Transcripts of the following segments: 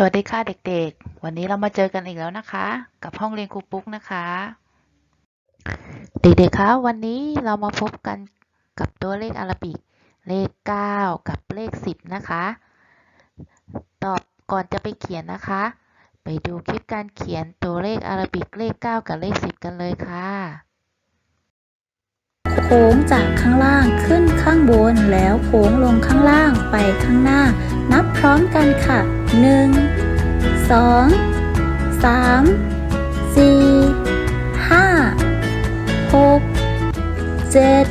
สวัสดีค่ะเด็กๆ วันนี้เรามาเจอกันอีกแล้วนะคะ กับห้องเรียนครูปุ๊กนะคะ เด็กๆ คะวันนี้เรามาพบกันกับตัวเลขอาราบิก เลข 9 กับเลข 10 นะคะ ตอบก่อนจะไปเขียนนะคะ ไปดูคลิปการเขียนตัวเลขอาราบิกเลข 9 กับเลข 10 กันเลยค่ะโค้งจากข้างล่างขึ้นข้างบนแล้วโค้งลงข้างล่างไปข้างหน้า นับพร้อมกันค่ะ 1 2 3 4 5 6 7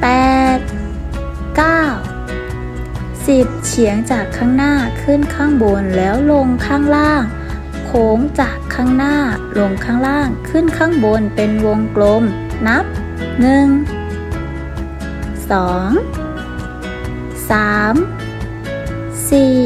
8 9 10เฉียงจากข้างหน้าขึ้นข้างบนแล้วลงข้างล่าง โค้งจากข้างหน้าลงข้างล่างขึ้นข้างบนเป็นวงกลม นับหนึ่งสองสามสี่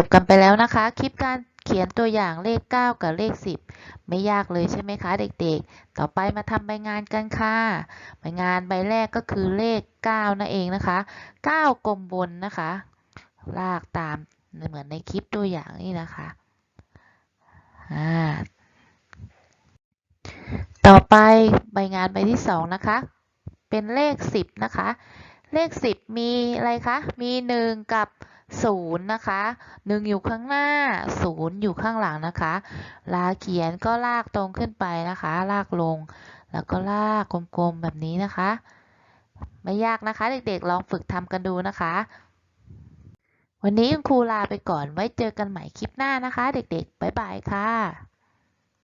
จบกันไปแล้วนะคะ คลิปการเขียนตัวอย่างเลข 9 กับเลข 10 ไม่ยากเลยใช่ไหมคะเด็กๆ ต่อไปมาทำใบงานกันค่ะ ใบงานใบแรกก็คือเลข 9 นั่นเองนะคะ 9 กลมบนนะคะ ลากตามเหมือนในคลิปตัวอย่างนี่นะคะอ่าต่อไปใบงานใบที่2นะคะ เป็นเลข 10 นะคะ เลข 10 มีอะไรคะ มี 1 กับ 0 นะคะหนึ่งอยู่ข้างหน้าศูนย์อยู่ข้างหลังนะคะ ลาเขียนก็ลากตรงขึ้นไปนะคะ ลากลง แล้วก็ลากกลมๆแบบนี้นะคะ ไม่ยากนะคะ เด็กๆ ลองฝึกทำกันดูนะคะ วันนี้คุณครูลาไปก่อนไว้เจอกันใหม่คลิปหน้านะคะ เด็กๆ บ๊ายบายค่ะ